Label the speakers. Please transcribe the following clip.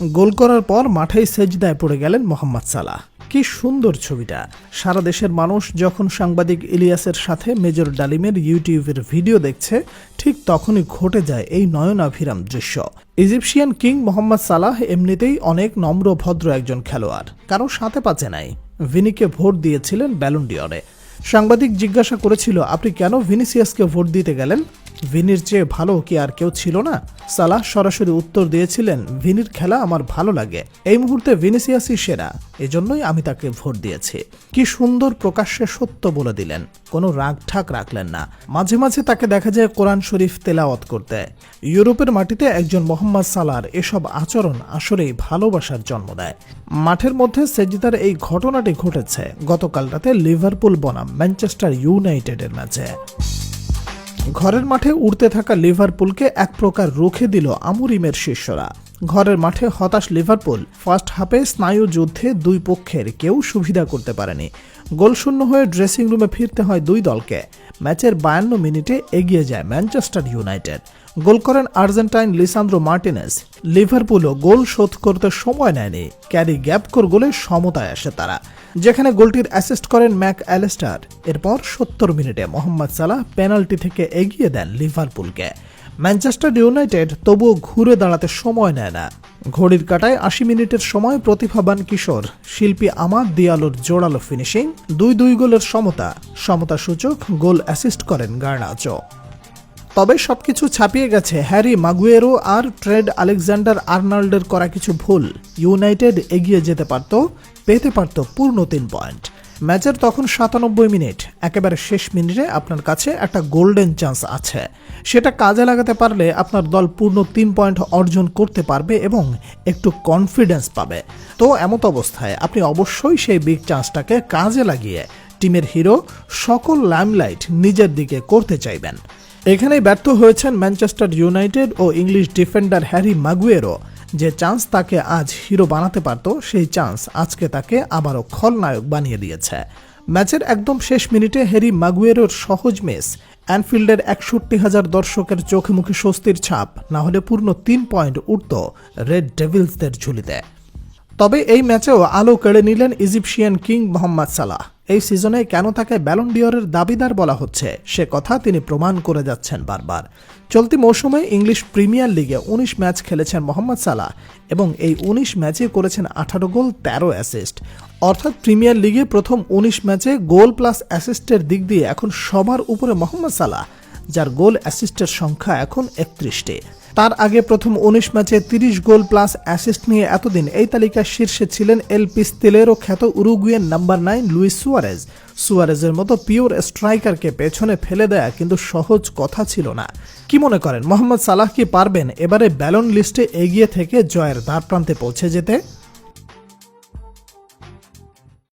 Speaker 1: গোল করার পর মাঠেই সেজদায় পড়ে গেলেন মোহাম্মদ সালাহ। কি সুন্দর ছবিটা। সারা দেশের মানুষ যখন সাংবাদিক ইলিয়াসের সাথে মেজর ডালিমের ইউটিউবের ভিডিও দেখছে, ঠিক তখনই ঘটে যায় এই নয়নাভিরাম দৃশ্য। ইজিপশিয়ান কিং মোহাম্মদ সালাহ এমনিতেই অনেক নম্র, ভদ্র একজন খেলোয়াড়। কারও সাথে পাচে নাই। ভিনিকে ভোট দিয়েছিলেন ব্যালন্ডিয়রে সাংবাদিক জিজ্ঞাসা করেছিল, আপনি কেন ভিনিসিয়াসকে ভোট দিতে গেলেন? ভিনির চেয়ে ভালো কি আর কেউ ছিল না? সালাহ সরাসরি উত্তর দিয়েছিলেন, ভিনির খেলা আমার ভালো লাগে। এই মুহূর্তে ভিনিসিয়াসই সেরা। এজন্যই আমি তাকে ভোট দিয়েছি। কি সুন্দর প্রকাশ্যে সত্য বলে দিলেন। কোনো রাগ ঠাক রাখলেন না। মাঝে মাঝে তাকে দেখা যায় কোরআন শরীফ তেলাওয়াত করতে। ইউরোপের মাটিতে একজন মোহাম্মদ সালার এসব আচরণ আসলেই ভালোবাসার জন্ম দেয়। মাঠের মধ্যে সেজিদার এই ঘটনাটি ঘটেছে। গতকাল রাতে লিভারপুল বনাম ম্যানচেস্টার ইউনাইটেডের ম্যাচে। ঘরের মাঠে উড়তে থাকা লিভারপুলকে এক প্রকার রুখে দিল আমুরিমের শিষ্যরা। ঘরের মাঠে হতাশ লিভারপুল ফার্স্ট হাফে স্নায়ু যুদ্ধে দুই পক্ষের কেউ সুবিধা করতে পারেনি। গোলশূন্য হয়ে ড্রেসিং রুমে ফিরতে হয় দুই দলকে। ম্যাচের বায়ান্ন মিনিটে এগিয়ে যায় ম্যানচেস্টার ইউনাইটেড। গোল করেন আর্জেন্টাইন লিসান্দ্রো মার্টিনেস। লিভারপুলও গোল শোধ করতে সময় নেয়নি। ক্যারি গ্যাপকোর গোলে সমতায় আসে তারা। যেখানে গোলটির অ্যাসিস্ট করেন ম্যাক অ্যালেস্টার। এরপর সত্তর মিনিটে মোহাম্মদ সালাহ পেনাল্টি থেকে এগিয়ে দেন লিভারপুলকে। ম্যানচেস্টার ইউনাইটেড তবুও ঘুরে দাঁড়াতে সময় নেয় না। ঘড়ির কাটায় আশি মিনিটের সময় প্রতিভাবান কিশোর শিল্পী আমাদ দিয়ালোর জোরালো ফিনিশিং দুই দুই গোলের সমতা সমতা সূচক গোল অ্যাসিস্ট করেন গার্নাচো। তবে সবকিছু ছাপিয়ে গেছে হ্যারি মাগুয়েরো আর ট্রেড আলেকজান্ডার আর্নাল্ডের করা কিছু ভুল। ইউনাইটেড এগিয়ে যেতে পারত, পেতে পারত পূর্ণ তিন পয়েন্ট। ম্যাচের তখন সাতানব্বই মিনিট। একেবারে শেষ মিনিটে আপনার কাছে একটা গোল্ডেন চান্স আছে। সেটা কাজে লাগাতে পারলে আপনার দল পূর্ণ তিন পয়েন্ট অর্জন করতে পারবে এবং একটু কনফিডেন্স পাবে। তো এমত অবস্থায় আপনি অবশ্যই সেই বিগ চান্সটাকে কাজে লাগিয়ে টিমের হিরো সকল লাইমলাইট নিজের দিকে করতে চাইবেন। এখানেই ব্যর্থ হয়েছেন ম্যানচেস্টার ইউনাইটেড ও ইংলিশ ডিফেন্ডার হ্যারি মাগুয়েরো যে চান্স তাকে আজ হিরো বানাতে পারত, সেই চান্স আজকে তাকে আবারও খলনায়ক বানিয়ে দিয়েছে। ম্যাচের একদম শেষ মিনিটে হ্যারি মাগুয়েরোর সহজ মেস, অ্যানফিল্ডের একষট্টি হাজার দর্শকের চোখে মুখে স্বস্তির ছাপ, না হলে পূর্ণ তিন পয়েন্ট উঠত রেড ডেভিলসদের ঝুলিতে। তবে এই ম্যাচেও আলো কেড়ে নিলেন ইজিপশিয়ান কিং মোহাম্মদ সালাহ। এই সিজনে কেন তাকে ব্যালন্ডিয়রের দাবিদার বলা হচ্ছে, সে কথা তিনি প্রমাণ করে যাচ্ছেন বারবার। চলতি মৌসুমে ইংলিশ প্রিমিয়ার লিগে উনিশ ম্যাচ খেলেছেন মোহাম্মদ সালাহ এবং এই উনিশ ম্যাচে করেছেন আঠারো গোল, তেরো অ্যাসিস্ট অর্থাৎ প্রিমিয়ার লিগে প্রথম উনিশ ম্যাচে গোল প্লাস অ্যাসিস্টের দিক দিয়ে এখন সবার উপরে মোহাম্মদ সালাহ, যার গোল অ্যাসিস্টের সংখ্যা এখন একত্রিশটি। তার আগে প্রথম উনিশ ম্যাচে তিরিশ গোল প্লাস অ্যাসিস্ট নিয়ে এতদিন এই তালিকার শীর্ষে ছিলেন এল পিস্তেলেরও খ্যাত উরুগুয়ের নাম্বার নাইন লুইস সুয়ারেজ। সুয়ারেজের মতো পিওর স্ট্রাইকারকে পেছনে ফেলে দেয়া কিন্তু সহজ কথা ছিল না। কি মনে করেন, মোহাম্মদ সালাহ কি পারবেন এবারে ব্যালন লিস্টে এগিয়ে থেকে জয়ের দ্বার প্রান্তে পৌঁছে যেতে?